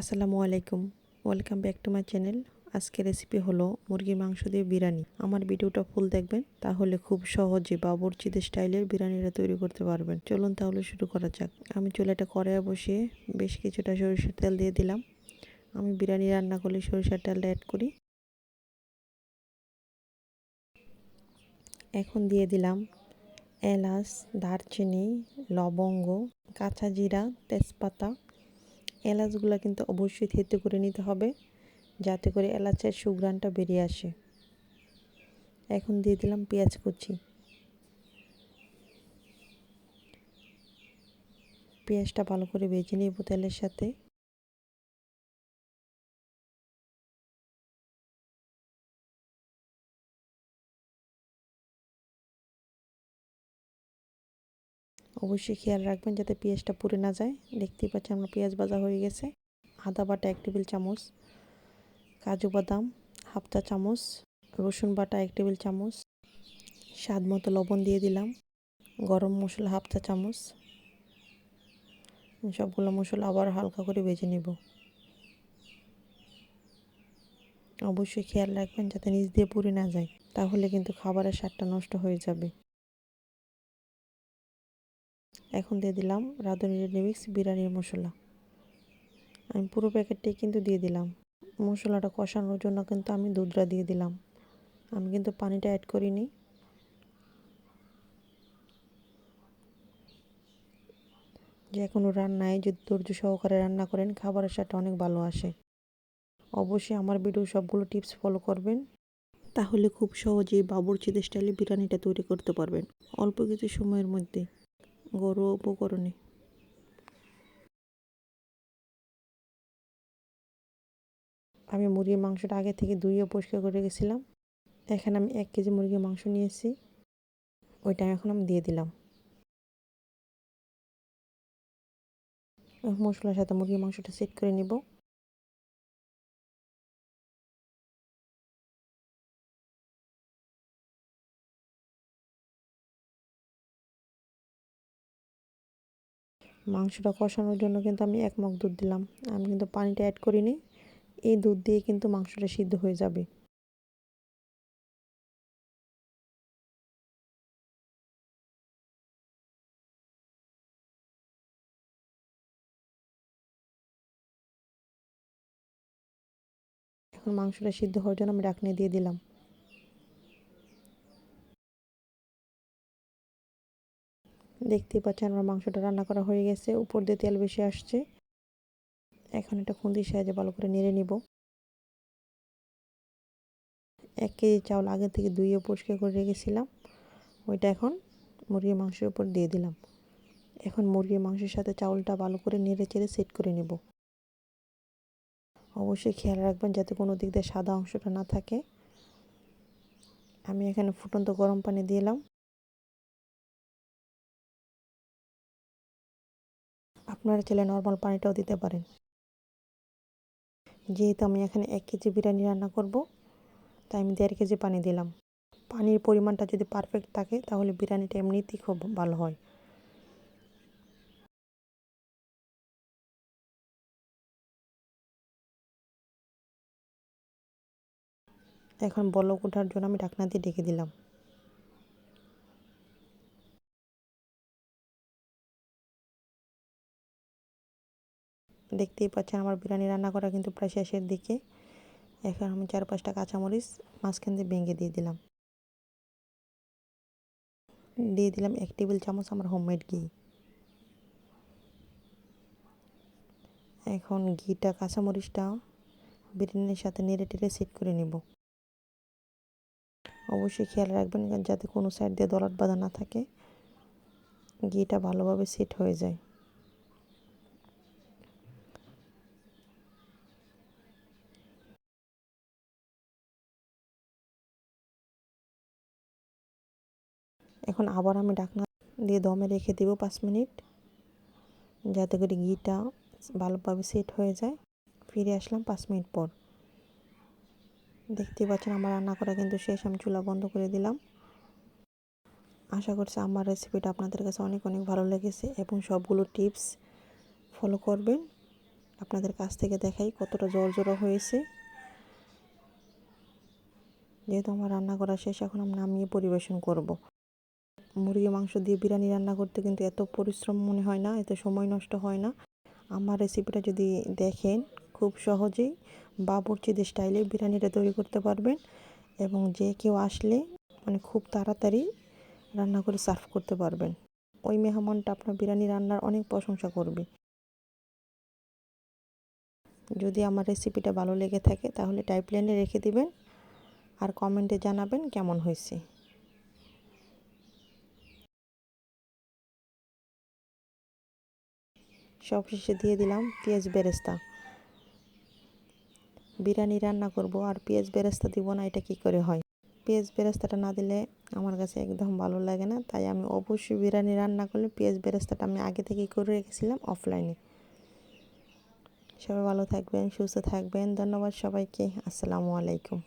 আসসালামু আলাইকুম। Welcome back to my channel আজকে রেসিপি হলো মুরগির মাংস দিয়ে বিরিয়ানি। আমার ভিডিওটা ফুল দেখবেন, তাহলে খুব সহজে বাবরচিদের স্টাইলের বিরিয়ানিটা তৈরি করতে পারবেন। চলুন তাহলে শুরু করা যাক। আমি চুলাটা কড়াইয়ে বসিয়ে বেশ কিছুটা সরিষার তেল দিয়ে দিলাম। আমি বিরিয়ানি রান্না করলে সরিষার তেলটা অ্যাড করি। এখন দিয়ে দিলাম এলাচ, দারচিনি, লবঙ্গ, কাঁচা জিরা, তেজপাতা এলাচগুলো কিন্তু অবশ্যই থেতে করে নিতে হবে, যাতে করে এলাচের সুগ্রানটা বেরিয়ে আসে। এখন দিয়ে দিলাম পেঁয়াজ কুচি। পেঁয়াজটা ভালো করে ভেজে নিব তেলের সাথে। অবশ্যই খেয়াল রাখবেন যাতে পেঁয়াজটা পুড়ে না যায়। দেখতেই পাচ্ছেন আমরা পেঁয়াজ ভাজা হয়ে গেছে। আদা বাটা এক টেবিল চামচ, কাজু বাদাম হাফ চা চামচ, রসুন বাটা এক টেবিল চামচ, স্বাদ মতো লবণ দিয়ে দিলাম, গরম মশলা হাফ চা চামচ। সবগুলো মশলা আবার হালকা করে ভেজে নেব। অবশ্যই খেয়াল রাখবেন যাতে নিচ দিয়ে পুড়ে না যায়, তাহলে কিন্তু খাবারের স্বাদটা নষ্ট হয়ে যাবে। এখন দিয়ে দিলাম রাঁধুনি রেডিমিক্স বিরিয়ানির মশলা। আমি পুরো প্যাকেটটাই কিন্তু দিয়ে দিলাম। মশলাটা কষানোর জন্য কিন্তু আমি দুধটা দিয়ে দিলাম। আমি কিন্তু পানিটা অ্যাড করিনি। যে কোনো রান্নায় যদি ধৈর্য সহকারে রান্না করেন, খাবারের সাথে অনেক ভালো আসে। অবশ্যই আমার ভিডিও সবগুলো টিপস ফলো করবেন। তাহলে খুব সহজেই বাবুরচিদের স্টাইলে বিরিয়ানিটা তৈরি করতে পারবেন। অল্প কিছু সময়ের মধ্যে। ঘরোয়া উপকরণে আমি মুরগির মাংসটা আগে থেকে ধুয়ে পরিষ্কার করে রেখেছিলাম। এখানে আমি এক কেজি মুরগির মাংস নিয়েছি। ওইটা এখন আমি দিয়ে দিলাম। মশলার সাথে মুরগির মাংসটা সেট করে নিব। মাংসটা কষানোর জন্য কিন্তু আমি এক মগ দুধ দিলাম। আমি কিন্তু পানিটা অ্যাড করিনি। এই দুধ দিয়ে কিন্তু মাংসটা সিদ্ধ হয়ে যাবে। এখন মাংসটা সিদ্ধ হওয়ার জন্য আমি ডাকনে দিয়ে দিলাম। দেখতেই পাচ্ছেন আমার মাংসটা রান্না করা হয়ে গেছে। উপর দিয়ে তেল বেশি আসছে। এখন এটা খুন্দির সাহায্যে ভালো করে নেড়ে নিব। এক কেজি চাউল আগে থেকে ধুয়ে পরিষ্কার করে রেখেছিলাম। ওইটা এখন মুরগির মাংসের উপর দিয়ে দিলাম। এখন মুরগির মাংসের সাথে চাউলটা ভালো করে নেড়ে চেড়ে সেট করে নেব। অবশ্যই খেয়াল রাখবেন যাতে কোনো দিক দিয়ে সাদা অংশটা না থাকে। আমি এখানে ফুটন্ত গরম পানি দিলাম। আপনারা চাইলে নর্মাল পানিটাও দিতে পারেন। যেহেতু আমি এখানে এক কেজি বিরিয়ানি রান্না করব, তাই আমি দেড় কেজি পানি দিলাম। পানির পরিমাণটা যদি পারফেক্ট থাকে, তাহলে বিরিয়ানিটা এমনিতেই খুব ভালো হয়। এখন বলক ওঠার জন্য আমি ঢাকনা দিয়ে ডেকে দিলাম। দেখতেই পাচ্ছেন আমার বিরিয়ানি রান্না করা কিন্তু প্রায় শেষের দিকে। এখন আমি চার পাঁচটা কাঁচামরিচ মাঝখান দিয়ে ভেঙে দিয়ে দিলাম। দিয়ে দিলাম এক টেবিল চামচ আমার হোমমেড ঘি। এখন ঘিটা, কাঁচামরিচটা বিরিয়ানির সাথে নেড়ে টেড়ে সেট করে নেব। অবশ্যই খেয়াল রাখবেন, যাতে কোনো সাইড দিয়ে দলাট বাঁধা না থাকে। ঘিটা ভালোভাবে সেট হয়ে যায়। এখন আবার আমি ডাকনা দিয়ে দমে রেখে দেবো পাঁচ মিনিট, যাতে করে ঘিটা ভালোভাবে সেট হয়ে যায়। ফিরে আসলাম পাঁচ মিনিট পর। দেখতে পাচ্ছেন আমার রান্না করা কিন্তু শেষ, আমি চুলা বন্ধ করে দিলাম। আশা করছি আমার রেসিপিটা আপনাদের কাছে অনেক অনেক ভালো লেগেছে এবং সবগুলো টিপস ফলো করবেন। আপনাদের কাছ থেকে দেখাই কতটা জল জড়ো হয়েছে। যেহেতু আমার রান্না করা শেষ, এখন আমি নামিয়ে পরিবেশন করব। মুরগি মাংস দিয়ে বিরিয়ানি রান্না করতে কিন্তু এত পরিশ্রম মনে হয় না, এত সময় নষ্ট হয় না। আমার রেসিপিটা যদি দেখেন, খুব সহজেই বাবুর্চিদের স্টাইলে বিরিয়ানিটা তৈরি করতে পারবেন এবং যে কেউ আসলে মানে খুব তাড়াতাড়ি রান্না করে সার্ভ করতে পারবেন। ওই মেহমানটা আপনার বিরিয়ানি রান্নার অনেক প্রশংসা করবে। যদি আমার রেসিপিটা ভালো লেগে থাকে, তাহলে টাইপলাইনে রেখে দিবেন আর কমেন্টে জানাবেন কেমন হয়েছে। সব শেষে দিয়ে দিলাম পেঁয়াজ বেরেস্তা। বিরিয়ানি রান্না করব আর পেঁয়াজ বেরেস্তা দিব না, এটা কি করে হয়? পেঁয়াজ বেরেস্তাটা না দিলে আমার কাছে একদম ভালো লাগে না, তাই আমি অবশ্যই বিরিয়ানি রান্না করলে পেঁয়াজ বেরেস্তাটা আমি আগে থেকেই করে রেখেছিলাম অফলাইনে সবাই ভালো থাকবেন, সুস্থ থাকবেন, ধন্যবাদ সবাইকে, আসসালামু আলাইকুম।